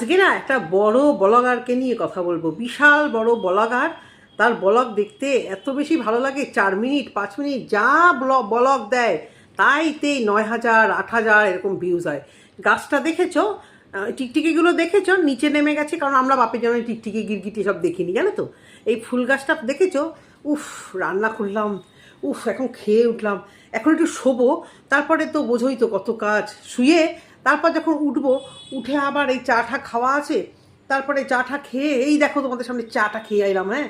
আজকে না, একটা বড় বলগারকে নিয়ে কথা বলব। বিশাল বড় বলগার, তার ব্লগ দেখতে এত বেশি ভালো লাগে, চার মিনিট, পাঁচ মিনিট, যা ব্লগ দেয়, তাইতেই নয় হাজার, আট হাজার এরকম ভিউজ হয়। গাছটা দেখেছ? টিকটিকিগুলো দেখেছ? নিচে নেমে গেছে, কারণ আমরা বাপের জন্য টিকটিকি, গিরগিটি সব দেখিনি, জানো তো? এই ফুল গাছটা দেখেছ? উফ, রান্না করলাম, উফ, এখন খেয়ে উঠলাম। এখন একটু শোবো, তারপরে তো বোঝোই তো কত কাজ। শুয়ে তারপর যখন উঠব, উঠে আবার এই চাটা খাওয়া আছে, তারপরে চাটা খেয়ে, এই দেখো তোমাদের সামনে চাটা খেয়ে এলাম হ্যাঁ?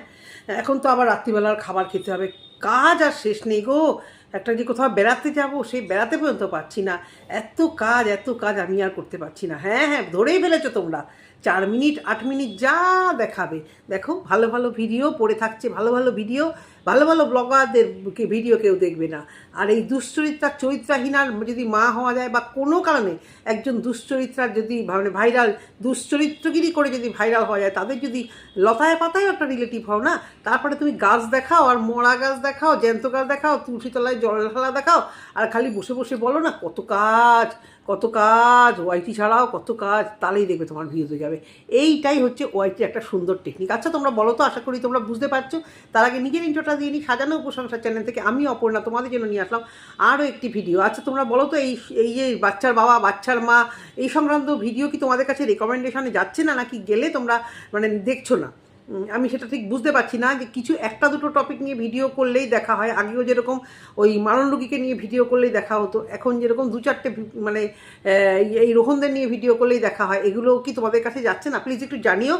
এখন তো আবার রাত্রিবেলার খাবার খেতে হবে। কাজ আর শেষ নেই গো। একটা যে কোথাও বেড়াতে যাব, সেই বেড়াতে পর্যন্ত পারছি না। এত কাজ এত কাজ আমি আর করতে পারছি না। হ্যাঁ হ্যাঁ ধরেই ফেলেছো তোমরা। চার মিনিট, আট মিনিট যা দেখাবে। দেখো, ভালো ভালো ভিডিও পড়ে থাকছে, ভালো ভালো ভিডিও, ভালো ভালো ব্লগারদের ভিডিও কেউ দেখবে না। আর এই দুশ্চরিত্রার চরিত্রাহীনার যদি মা হওয়া যায় বা কোনো কারণে একজন দুশ্চরিত্রার যদি মানে ভাইরাল দুশ্চরিত্রগিরি করে যদি ভাইরাল হওয়া যায়, তাদের যদি লতায় পাতায় একটা রিলেটিভ হও না, তারপরে তুমি গাছ দেখাও আর মরা গাছ দেখাও, জ্যান্ত গাছ দেখাও তুলসীতলায় জল ঢালা দেখাও, আর খালি বসে বসে বলো না, কত কাজ কত কাজ ওয়াইটি ছাড়াও কত কাজ, তাহলেই দেখবে তোমার ভিউজ হয়ে যাবে। এইটাই হচ্ছে ওয়াইটির একটা সুন্দর টেকনিক আচ্ছা তোমরা বলো তো, আশা করি তোমরা বুঝতে পারছ। তার আগে নিজের ইন্ট্রোটা দিয়ে নিই, সাজানো উপসংসার চ্যানেল থেকে আমি অপর্ণা, তোমাদের জন্য নিয়ে আসলাম আরও একটি ভিডিও আচ্ছা তোমরা বলো তো, এই এই যে বাচ্চার বাবা, বাচ্চার মা, এই সংক্রান্ত ভিডিও কি তোমাদের কাছে রেকমেন্ডেশনে যাচ্ছে না, নাকি গেলে তোমরা মানে দেখছ না? আমি সেটা ঠিক বুঝতে পারছি না যে কিছু একটা দুটো টপিক নিয়ে ভিডিও করলেই দেখা হয়। আগেও যেরকম ওই মারণ রোগীকে নিয়ে ভিডিও করলেই দেখা হতো, এখন যেরকম দু চারটে মানে এই রোহনদের নিয়ে ভিডিও করলেই দেখা হয়। এগুলো কি তোমাদের কাছে যাচ্ছে না? প্লিজ একটু জানিও।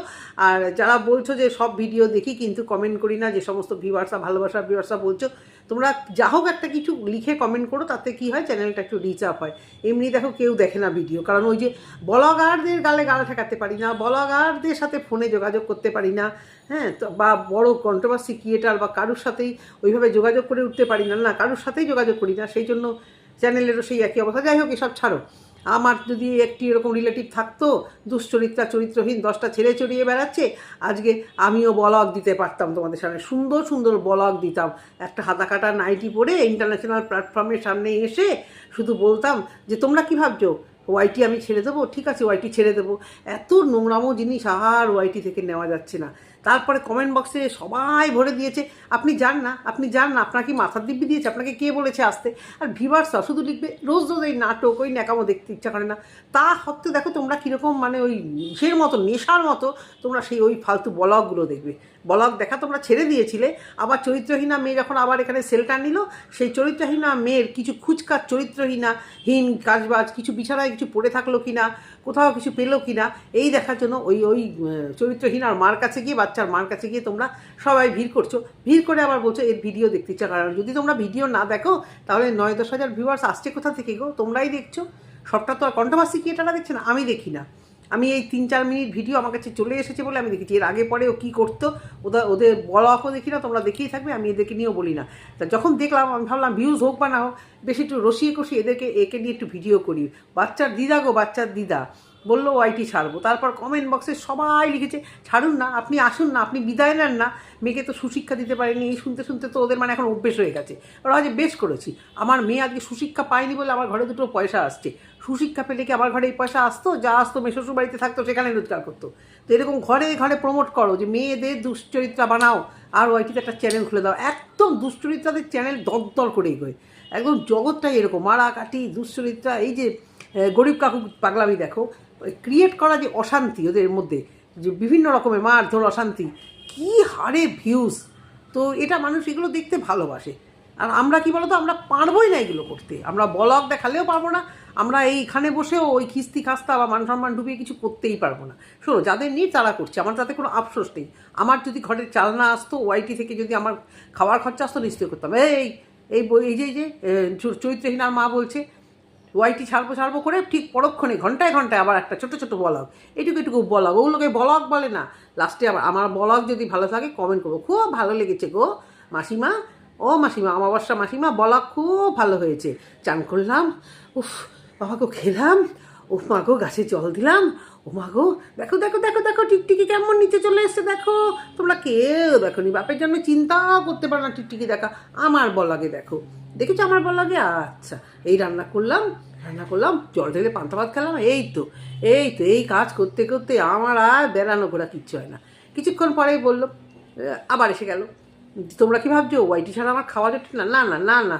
আর যারা বলছো যে সব ভিডিও দেখি কিন্তু কমেন্ট করি না, যে সমস্ত ভিউয়ার্সরা ভালোবাসা ভিউয়ার্সরা বলছো, তোমরা যা হোক একটা কিছু লিখে কমেন্ট করো, তাতে কি হয়? চ্যানেলটা একটু রিচ আপ হয়। এমনি দেখো কেউ দেখে না ভিডিও কারণ ওই যে ব্লগারদের গালে গাল ঠেকাতে পারি না ব্লগারদের সাথে ফোনে যোগাযোগ করতে পারি না। হ্যাঁ তো বা বড় কন্ট্রোভার্সি ক্রিয়েটার বা কারোর সাথেই ওইভাবে যোগাযোগ করে উঠতে পারি না। না, কারোর সাথেই যোগাযোগ করি না, সেই জন্য চ্যানেলেরও সেই একই অবস্থা। যাই হোক, এসব ছাড়ো। আমার যদি একটি এরকম রিলেটিভ থাকতো, দুশ্চরিত্রা, চরিত্রহীন, দশটা ছেলে চড়িয়ে বেড়াচ্ছে, আজকে আমিও বলক দিতে পারতাম তোমাদের সামনে। সুন্দর সুন্দর বলক দিতাম। একটা হাতা কাটা নাইটি পরে ইন্টারন্যাশনাল প্ল্যাটফর্মের সামনে এসে শুধু বলতাম যে, তোমরা কি ভাবছ? ওয়াইটি আমি ছেড়ে দেবো? ঠিক আছে ওয়াইটি ছেড়ে দেবো। এত নোংরামো জিনিস আর ওয়াইটি থেকে নেওয়া যাচ্ছে না। তারপরে কমেন্ট বক্সে সবাই ভরে দিয়েছে। আপনি যান না, আপনি যান না, আপনার কি মাথার দিব্যি দিয়েছে? আপনাকে কে বলেছে আসতে? আর ভিভার্সরা শুধু লিখবে, রোজ রোজ এই নাটক, ওই ন্যাকামো দেখতে ইচ্ছা করে না। তা সত্ত্বেও দেখো তোমরা কীরকম মানে ওই নিজের মতো, নেশার মতো তোমরা সেই ওই ফালতু ব্লগগুলো দেখবে। ব্লগ দেখা তোমরা ছেড়ে দিয়েছিলে। আবার চরিত্রহীনা মেয়ে যখন আবার এখানে সেলটা নিল, সেই চরিত্রহীনা মেয়ের কিছু খুচকার চরিত্রহীনা, হীন কাজবাজ, কিছু বিছানায় কিছু পড়ে থাকল কিনা, কোথাও কিছু পেল কিনা, এই দেখার জন্য ওই ওই চরিত্রহীনার মার কাছে গিয়ে, বাচ্চার মার কাছে গিয়ে তোমরা সবাই ভিড় করছ। ভিড় করে আবার বলছো, এর ভিডিও দেখতে ইচ্ছা কারণ যদি তোমরা ভিডিও না দেখো, তাহলে নয় দশ হাজার ভিউয়ার্স আসছে কোথা থেকে গো? তোমরাই দেখছ। সবটা তো আর কন্ট্রোভার্সি ক্রিয়েটাররা দেখছে না, আমি দেখি না। আমি এই তিন চার মিনিট ভিডিও আমার কাছে চলে এসেছে বলে আমি দেখেছি। এর আগে পরে ও কী করতো ওদের ওদের হোক দেখি না, তোমরা দেখেই থাকবে, আমি এদেরকে নিয়েও বলি না। তা যখন দেখলাম, আমি ভাবলাম ভিউজ হোক বা না হোক, বেশি একটু রসিয়ে কষিয়ে এদেরকে, একে নিয়ে একটু ভিডিও করি। বাচ্চার দিদা গো, বাচ্চার দিদা। বলল ওয়াইটি ছাড়বো। তারপর কমেন্ট বক্সে সবাই লিখেছে, ছাড়ুন না, আপনি আসুন না, আপনি বিদায় নেন না। মেয়েকে তো সুশিক্ষা দিতে পারেনি, এই শুনতে শুনতে তো ওদের মানে এখন অভ্যেস হয়ে গেছে। ওরা আজ বেশ করেছি। আমার মেয়ে আজকে সুশিক্ষা পায়নি বলে আমার ঘরে দুটো পয়সা আসছে। সুশিক্ষা পেলে কি আমার ঘরে এই পয়সা আসতো? যা আসতো, মেয়ে শ্বশুর বাড়িতে থাকতো, সেখানে রোজগার করতো। তো এরকম ঘরে ঘরে প্রমোট করো যে, মেয়েদের দুশ্চরিত্রা বানাও আর ওয়াইটিতে একটা চ্যানেল খুলে দাও। একদম দুশ্চরিত্রাদের চ্যানেল দরদর করে এগোয়। একদম জগৎটাই এরকম। মারাকাটি দুশ্চরিত্রা, এই যে গরিব কাকু পাগলামি দেখো ক্রিয়েট করা যে অশান্তি ওদের মধ্যে যে বিভিন্ন রকমের মারধর অশান্তি কি হারে ভিউজ তো এটা মানুষ এগুলো দেখতে ভালোবাসে। আর আমরা কি বলতো আমরা পারবোই না এগুলো করতে। আমরা ব্লগ দেখালেও পারব না আমরা এইখানে বসেও ওই খিস্তি খাস্তা বা মান সম্মান ডুবিয়ে কিছু করতেই পারব না। শোনো যাদের নিয়ে তারা করছে আমার তাতে কোনো আফসোস নেই। আমার যদি ঘরের চালনা আসতো ওয়াইটি থেকে যদি আমার খাওয়ার খরচা আসতো নিশ্চয়ই করতাম। এই এই বই এই যে যে এ, চ- মা বলছে ওয়াইটি ছাড়বো ছাড়বো করে ঠিক পরক্ষণে, ঘন্টায় ঘন্টায় আবার একটা ছোটো ছোটো বলক। এটুকু এটুকু বলক, ওগুলোকে বলক বলে না। লাস্টে আবার আমার বলক যদি ভালো থাকে কমেন্ট করব। খুব ভালো লেগেছে গো মাসিমা। ও মাসিমা, অমাবস্যা মাসিমা, বলক খুব ভালো হয়েছে। চান করলাম, উফ বাবাকে খেলাম ও মাগো গাছে জল দিলাম, ও মাগো দেখো দেখো দেখো দেখো, টিকটিকি কেমন নিচে চলে এসছে, দেখো। তোমরা কেউ দেখো নি বাপের জন্য চিন্তাও করতে পারো না টিকটিকি দেখা, আমার বলাগে দেখো। দেখেছ আমার বললাম যে আচ্ছা এই রান্না করলাম রান্না করলাম, জল ঢেলে পান্তা ভাত খেলাম, এই তো এই তো, এই কাজ করতে করতে আমার আর বেড়ানো ঘোরা কিচ্ছু হয় না। কিছুক্ষণ পরেই বলল আবার এসে গেল। তোমরা কি ভাবছ, ওয়াইটি ছাড়া আমার খাওয়া যেত না? না না না না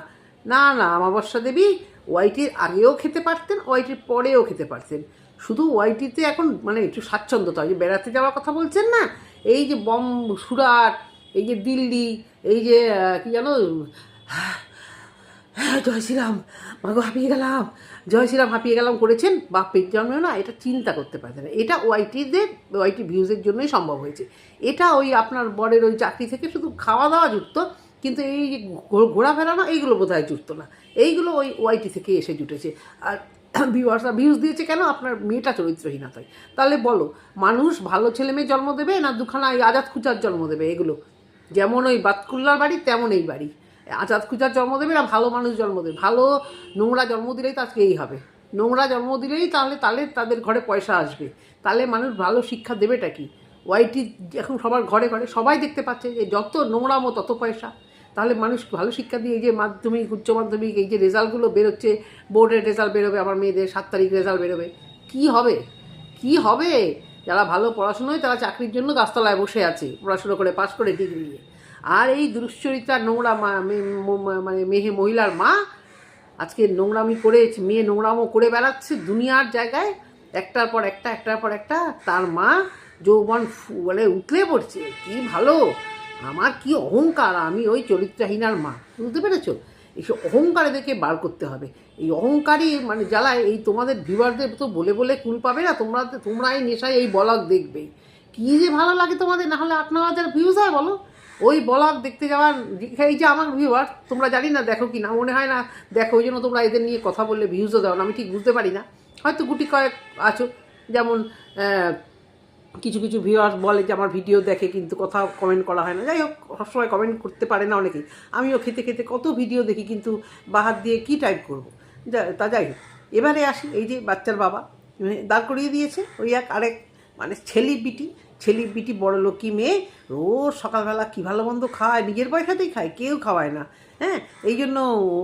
না না আমাবস্যা দেবী, ওয়াইটির আগেও খেতে পারতেন, ওয়াইটির পরেও খেতে পারতেন। শুধু ওয়াইটিতে এখন মানে একটু স্বাচ্ছন্দ্যতা যে, বেড়াতে যাওয়ার কথা বলছেন না? এই যে বম সুরাট, এই যে দিল্লি, এই যে কি জানো হ্যাঁ জয় শ্রীরাম। মাগো হাঁপিয়ে গেলাম। জয় শ্রীরাম, হাঁপিয়ে গেলাম করেছেন? বাপের জন্মে না, এটা চিন্তা করতে পারতেন না। এটা ওয়াইটিদের ওয়াইটি ভিউজের জন্যই সম্ভব হয়েছে। এটা ওই আপনার বরের ওই চাকরি থেকে শুধু খাওয়া দাওয়া যুক্ত, কিন্তু এই যে ঘো- ঘোরাফেরা না, এইগুলো বোধ হয় যুক্ত না। এইগুলো ওই ওয়াইটি থেকে এসে জুটেছে। আর ভিউয়ার্সরা ভিউজ দিয়েছে কেন? আপনার মেয়েটা চরিত্রহীনতায়। তাহলে বলো, মানুষ ভালো ছেলে মেয়ে জন্ম দেবে না দুখানা এই আজাদ খুচার জন্ম দেবে এগুলো? যেমন ওই বাতকুল্লার বাড়ি, তেমন এই বাড়ি। আজাদ খুচার জন্ম দেবে না, ভালো মানুষ জন্ম দেবে। ভালো নোংরা জন্ম দিলেই তো আজকে এই হবে। নোংরা জন্ম দিলেই তাহলে তাহলে তাদের ঘরে পয়সা আসবে। তাহলে মানুষ ভালো শিক্ষা দেবেটা কি? ওয়াইটি এখন সবার ঘরে ঘরে সবাই দেখতে পাচ্ছে যে যত নোংরামো তত পয়সা। তাহলে মানুষ ভালো শিক্ষা দিয়ে এই যে মাধ্যমিক, উচ্চ মাধ্যমিক, এই যে রেজাল্টগুলো বেরোচ্ছে, বোর্ডের রেজাল্ট বেরোবে আমার মেয়েদের, সাত তারিখ রেজাল্ট বেরোবে। কি হবে? কি হবে? যারা ভালো পড়াশোনায় তারা চাকরির জন্য গাছতলায় বসে আছে, পড়াশুনো করে পাশ করে ডিগ্রি নিয়ে। আর এই দুশ্চরিত্রা নোংরা মানে মেহে মহিলার মা আজকে নোংরামি করে, মেয়ে নোংরামো করে বেড়াচ্ছে দুনিয়ার জায়গায়। একটার পর একটা, একটার পর একটা তার মা যৌবন মানে উতলে পড়ছে। কি ভালো! আমার কি অহংকার! আমি ওই চরিত্রহীনার মা। বুঝতে পেরেছ? এইসব অহংকার এদেরকে বার করতে হবে। এই অহংকারই মানে জ্বালায় এই তোমাদের ভিউয়ারদের তো বলে বলে কুল পাবে না, তোমরা তোমরা এই নেশায় এই বলক দেখবে। কি যে ভালো লাগে তোমাদের, না হলে আট ন হাজার ভিউজ হয় বলো। ওই ব্লগ দেখতে যাওয়ার এই যে আমার ভিউয়ার তোমরা জানি না দেখো কি না মনে হয় না দেখো, ওই জন্য তোমরা এদের নিয়ে কথা বললে ভিউজও দাও না, আমি ঠিক বুঝতে পারি না। হয়তো গুটি কয়েক আছো, যেমন কিছু কিছু ভিউয়ার বলে যে আমার ভিডিও দেখে কিন্তু কথা কমেন্ট করা হয় না। যাই হোক, সবসময় কমেন্ট করতে পারে না অনেকেই। আমিও খেতে খেতে কত ভিডিও দেখি, কিন্তু বাহার দিয়ে কি টাইপ করব? যা- তা যাই হোক। এবারে আসি, এই যে বাচ্চার বাবা, দাঁড় করিয়ে দিয়েছে, ওই এক আরেক মানে ছেলি বিটি ছেলি বিটি বড় লোকি মেয়ে রোজ সকালবেলা কী ভালো মন্দ খায়? নিজের পয়সাতেই খায়, কেউ খাওয়ায় না। হ্যাঁ এই জন্য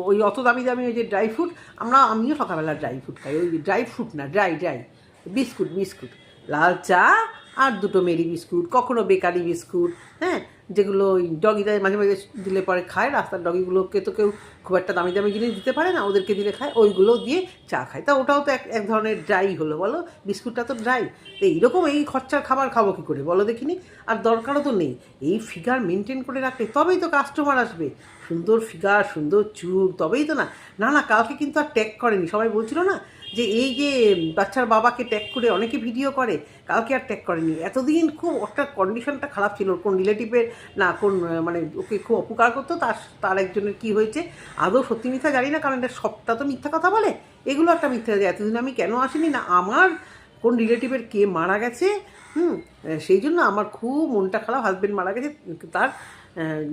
ওই অত দামি দামি ওই যে ড্রাই ফ্রুট আমরা, আমিও সকালবেলা ড্রাই ফ্রুট খাই। ওই ড্রাই ফ্রুট না ড্রাই ড্রাই বিস্কুট বিস্কুট। লাল চা আর দুটো মেরি বিস্কুট, কখনো বেকারি বিস্কুট হ্যাঁ যেগুলো ওই ডগিদের মাঝে মাঝে দিলে পরে খায়, রাস্তার ডগিগুলোকে তো কেউ খুব একটা দামি দামি জিনিস দিতে পারে না, ওদেরকে দিলে খায়, ওইগুলো দিয়ে চা খায়। তা ওটাও তো এক এক ধরনের ড্রাই হলো, বলো? বিস্কুটটা তো ড্রাই তো এইরকম এই খরচার খাবার খাব কী করে, বলো দেখিনি? আর দরকারও তো নেই। এই ফিগার মেনটেন করে রাখলে তবেই তো কাস্টমার আসবে। সুন্দর ফিগার সুন্দর চুল, তবেই তো না। না না কালকে কিন্তু আর ট্যাগ করেনি। সবাই বলছিল না যে এই যে বাচ্চার বাবাকে ট্যাগ করে অনেকে ভিডিও করে কালকে আর ট্যাগ করেনি। এতদিন খুব ওটা কন্ডিশনটা খারাপ ছিল, কোন রিলেটিভের না, কোন মানে ওকে খুব অপকার করতো, তার তার একজনের কি হয়েছে? আদৌ সত্যি মিথ্যা জানি না, কারণ এটা সবটা তো মিথ্যা কথা বলে। এগুলো একটা মিথ্যা যে এতদিন আমি কেন আসিনি না? আমার কোন রিলেটিভের কে মারা গেছে? হুম সেই জন্য আমার খুব মনটা খারাপ। হাজবেন্ড মারা গেছে, তার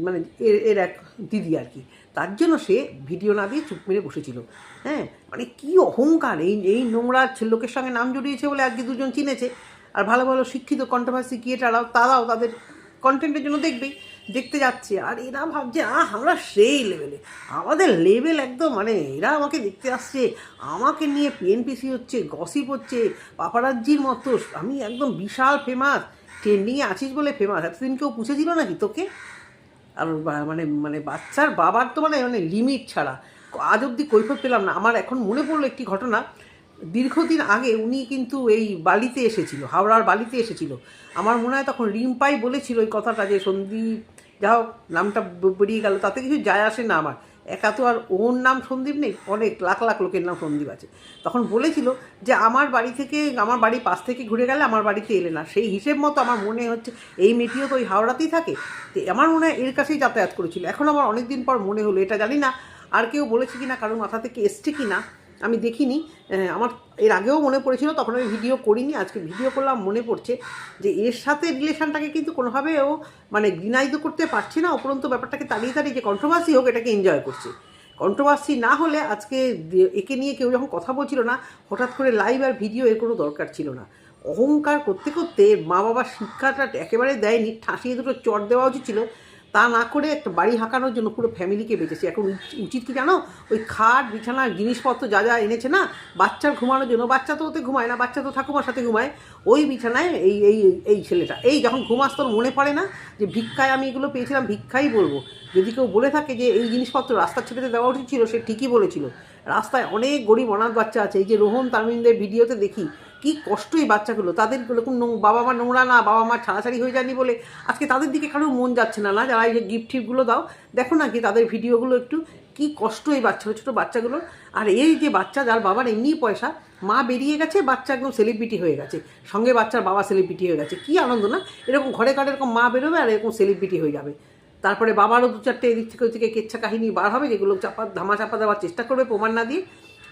মানে এর এর এক দিদি আর কি। তার জন্য সে ভিডিও না দিয়ে চুপ মেরে বসেছিল। হ্যাঁ মানে কি অহংকার! এই এই নোংরা লোকের সঙ্গে নাম জড়িয়েছে বলে আজকে দুজন চিনেছে। আর ভালো ভালো শিক্ষিত কন্ট্রোভার্সি ক্রিয়েটাররাও তারাও তাদের কন্টেন্টের জন্য দেখবেই। দেখতে যাচ্ছে। আর এরা ভাবছে, আহ, আমরা সেই লেভেলে আমাদের লেভেল একদম মানে এরা আমাকে দেখতে আসছে, আমাকে নিয়ে পিএনপিসি হচ্ছে গসিপ হচ্ছে পাপারাজ্জির মতো। আমি একদম বিশাল ফেমাস ট্রেন্ডিংয়ে আছিস বলে ফেমাস এতদিন কেউ পুষেছিল নাকি তোকে? আর মানে মানে বাচ্চার বাবার তো মানে মানে লিমিট ছাড়া। আজ অবধি কৈফত পেলাম না। আমার এখন মনে পড়ল একটি ঘটনা। দীর্ঘদিন আগে উনি কিন্তু এই বালিতে এসেছিল, হাওড়ার বালিতে এসেছিল। আমার মনে হয় তখন রিম্পাই বলেছিল ওই কথাটা যে, সন্দীপ যা হোক নামটা বেরিয়ে গেল, তাতে কিছু যায় আসে না আমার। একা তো আর ওর নাম সন্দীপ নেই, অনেক, লাখ লাখ লোকের নাম সন্দীপ আছে। তখন বলেছিল যে, আমার বাড়ি থেকে, আমার বাড়ির পাশ থেকে ঘুরে গেলে আমার বাড়িতে এলে না। সেই হিসেব মতো আমার মনে হচ্ছে, এই মেয়েটিও তো ওই হাওড়াতেই থাকে। আমার মনে হয় এর কাছেই যাতায়াত করেছিল। এখন আমার অনেক দিন পর মনে হলো, এটা জানি না, আর কেউ বলেছে কি না কারোর মাথা থেকে এসছে কি না আমি দেখিনি আমার এর আগেও মনে পড়েছিল, তখন আমি ভিডিও করিনি, আজকে ভিডিও করলাম, মনে পড়ছে যে এর সাথে রিলেশনটাকে কিন্তু কোনোভাবেও মানে ঘৃণায়িত করতে পারছে না, উপরন্ত ব্যাপারটাকে তাড়িয়ে তাড়িয়ে যে কন্ট্রোভার্সি হোক, এটাকে এনজয় করছে। কন্ট্রোভার্সি না হলে আজকে একে নিয়ে কেউ যখন কথা বলছিল না, হঠাৎ করে লাইভ আর ভিডিও এর কোনো দরকার ছিল না। অহংকার করতে করতে মা বাবার শিক্ষাটা একেবারে দেয়নি, ঠাঁসিয়ে দুটো চট দেওয়া উচিত ছিল তা না করে একটা বাড়ি হাঁকানোর জন্য পুরো ফ্যামিলিকে বেঁচেছে। এখন উচ- উচিত কি জানো? ওই খাট বিছানার জিনিসপত্র যা যা এনেছে না, বাচ্চার ঘুমানোর জন্য, বাচ্চা তো ওতে ঘুমায় না, বাচ্চা তো ঠাকুমার সাথে ঘুমায়। ওই বিছানায় এই এই এই ছেলেটা, এই যখন ঘুমাস তোর মনে পড়ে না যে ভিক্ষায় আমি এগুলো পেয়েছিলাম, ভিক্ষাই বলব। যদি কেউ বলে থাকে যে এই জিনিসপত্র রাস্তার ছেলেতে দেওয়া উচিত ছিল, সে ঠিকই বলেছিল। রাস্তায় অনেক গরিব অনাথ বাচ্চা আছে। এই যে রোহন তামিনদের ভিডিওতে দেখি কি কষ্ট এই বাচ্চাগুলো। তাদের এরকম বাবা মা নোংরা না, বাবা মা ছাড়াছাড়ি হয়ে যায়নি বলে? আজকে তাদের দিকে কারোর মন যাচ্ছে না। না, যারা এই যে গিফট টিফটগুলো দাও, দেখো না কি তাদের ভিডিওগুলো একটু কি কষ্ট এই বাচ্চা, ছোটো বাচ্চাগুলোর আর এই যে বাচ্চা যার বাবার এমনি পয়সা, মা বেরিয়ে গেছে, বাচ্চা একদম সেলিব্রিটি হয়ে গেছে। সঙ্গে বাচ্চার বাবা সেলিব্রিটি হয়ে গেছে। কি আনন্দ না? এরকম ঘরে ঘরে এরকম মা বেরোবে আর এরকম সেলিব্রিটি হয়ে যাবে। তারপরে বাবারও দু চারটে এদিক থেকে ওই থেকে কেচ্ছা কাহিনী বার হবে, যেগুলো চাপা ধামা চাপা দেওয়ার চেষ্টা করবে প্রমাণ না দিয়ে।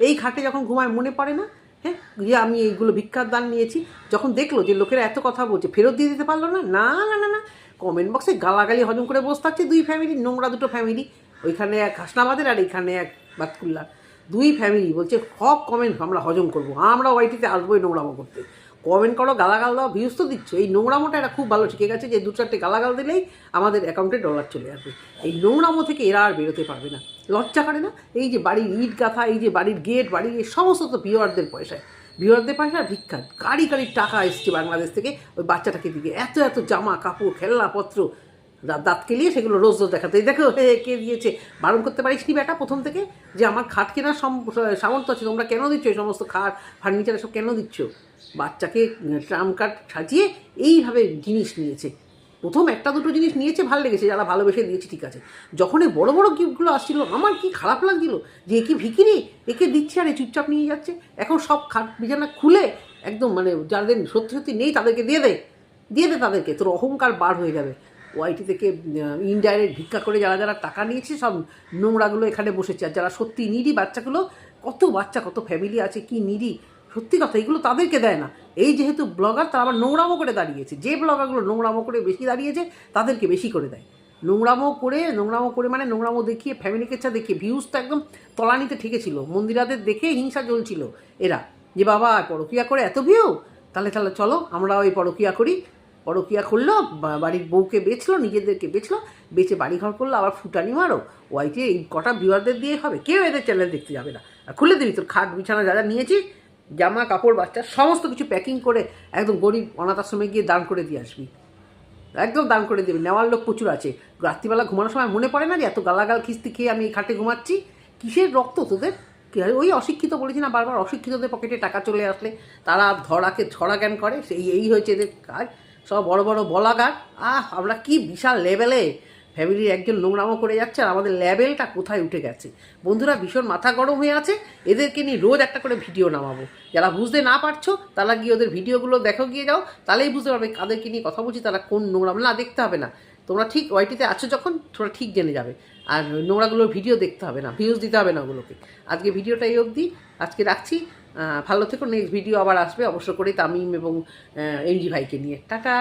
এই ঘাটে যখন ঘুমায়, মনে পড়ে না? হ্যাঁ গিয়ে আমি এইগুলো ভিক্ষার দান নিয়েছি। যখন দেখল যে লোকেরা এত কথা বলছে, ফেরত দিয়ে দিতে পারল না? না না না না। কমেন্ট বক্সে গালাগালি হজম করে বসে থাকছে দুই ফ্যামিলি নোংরা দুটো ফ্যামিলি ওইখানে এক হাসনাবাদের আর এখানে এক বাতকুল্লার। দুই ফ্যামিলি বলছে সব কমেন্ট আমরা হজম করব। আমরা ওয়াইটিতে আসবোই নোংরামো করতে। কমেন্ট করো, গালাগাল দাও ভিউজ তো দিচ্ছ। এই নোংরামোটা এটা খুব ভালো শিখে গেছে যে দু চারটে গালাগাল দিলেই আমাদের অ্যাকাউন্টে ডলার চলে আসবে। এই নোংরামো থেকে এরা আর বেরোতে পারবে না। লজ্জা করে না? এই যে বাড়ির ইট গাথা, এই যে বাড়ির গেট বাড়ির এই সমস্ত তো ভিওয়ারদের পয়সায়। ভিওয়ারদের পয়সা ভিক্ষা। গাড়ি, গাড়ির টাকা এসছে বাংলাদেশ থেকে ওই বাচ্চাটাকে দিকে। এত এত জামা, কাপড়, খেলনাপত্র দাঁত কেলিয়ে সেগুলো রোজ রোজ দেখাতে। দেখো কে দিয়েছে? বারণ করতে পারিস নি বেটা প্রথম থেকে? যে আমার খাট কেনার সামর্থ্য আছে, তোমরা কেন দিচ্ছ? এই সমস্ত খাট ফার্নিচার সব কেন দিচ্ছ? বাচ্চাকে ট্রাম কার্ড সাজিয়ে এইভাবে জিনিস নিয়েছে। প্রথম একটা দুটো জিনিস নিয়েছে, ভালো লেগেছে, যারা ভালোবেসে দিয়েছে, ঠিক আছে। যখন এই বড়ো বড় গিফটগুলো আসছিল, আমার কি খারাপ লাগছিল? যে এ কি ভিকিরি, একে দিচ্ছে আর এ চুপচাপ নিয়ে যাচ্ছে। এখন সব খাট বিছানা খুলে একদম মানে যাদের সত্যি সত্যি নেই, তাদেরকে দিয়ে দে। দিয়ে দে তাদেরকে, তোর অহংকার বার হয়ে যাবে। ওয়াইটি থেকে ইনডাইরেক্ট ভিক্ষা করে যারা যারা টাকা নিয়েছে, সব নোংরাগুলো এখানে বসেছে। আর যারা সত্যি নিডি বাচ্চাগুলো, কত বাচ্চা, কত ফ্যামিলি আছে, কি নিডি সত্যি কথা, এগুলো তাদেরকে দেয় না। এই যেহেতু ব্লগার তারা আবার নোংরামো করে দাঁড়িয়েছে। যে ব্লগারগুলো নোংরামো করে বেশি দাঁড়িয়েছে, তাদেরকে বেশি করে দেয়। নোংরামো করে নোংরামো করে মানে নোংরামো দেখিয়ে ফ্যামিলি কেচ্ছা দেখিয়ে ভিউজ তো একদম তলানিতে ঠেকেছিল। মন্দিরাদের দেখে হিংসা জ্বলছিল এরা। যে বাবা, পরকিয়া করে এত ভিউ তাহলে তাহলে চলো, আমরা ওই পরকিয়া করি। পরকিয়া করল বাড়ির বউকে বেচলো, নিজেদেরকে বেচলো, বেচে বাড়ি ঘর করল, আবার ফুটানি মারো। ওয়াইটে এই কটা ভিউয়ারদের দিয়ে হবে। কেউ এদের চ্যানেল দেখতে যাবে না। খুলে দিবি তোর খাট বিছানা যা যা নিয়েছি জামা কাপড়, বাচ্চা, সমস্ত কিছু প্যাকিং করে একদম গরিব, অনাথ আশ্রমে গিয়ে দান করে দিয়ে আসবি। একদম দান করে দেবে। নেওয়ার লোক প্রচুর আছে। রাত্রিবেলা ঘুমানোর সময় মনে পড়ে না যে এত গালাগাল, খিস্তি খেয়ে আমি এই খাটে ঘুমাচ্ছি? কিসের রক্ত তোদের? ওই অশিক্ষিত বলেছি না বারবার, অশিক্ষিতদের পকেটে টাকা চলে আসলে তারা ধরাকে ছড়া জ্ঞান করে। সেই, এই হয়েছে এদের কাজ। সব বড় বড় বলাগার। আহ, আমরা কি বিশাল লেভেলে ফ্যামিলির একজন নোংরামো করে যাচ্ছে আর আমাদের লেভেলটা কোথায় উঠে গেছে। বন্ধুরা, ভীষণ মাথা গরম হয়ে আছে, এদেরকে নিয়ে রোজ একটা করে ভিডিও নামাবো। যারা বুঝতে না পারছ, তারা গিয়ে ওদের ভিডিওগুলো দেখো, গিয়ে যাও, তাহলেই বুঝতে পারবে কাদেরকে নিয়ে কথা বলছি, তারা কোন নোংরাম। না, দেখতে হবে না। তোমরা ঠিক ওয়াইটিতে আছো যখন, তোমরা ঠিক জেনে যাবে। আর নোংরাগুলোর ভিডিও দেখতে হবে না ভিউজ দিতে হবে না ওগুলোকে। আজকে ভিডিওটা এই অবধি, আজকে রাখছি। ভালো থেকো নেক্সট ভিডিও আবার আসবে, অবশ্য করে তামিম এবং এমজি ভাইকে নিয়ে। টাটা!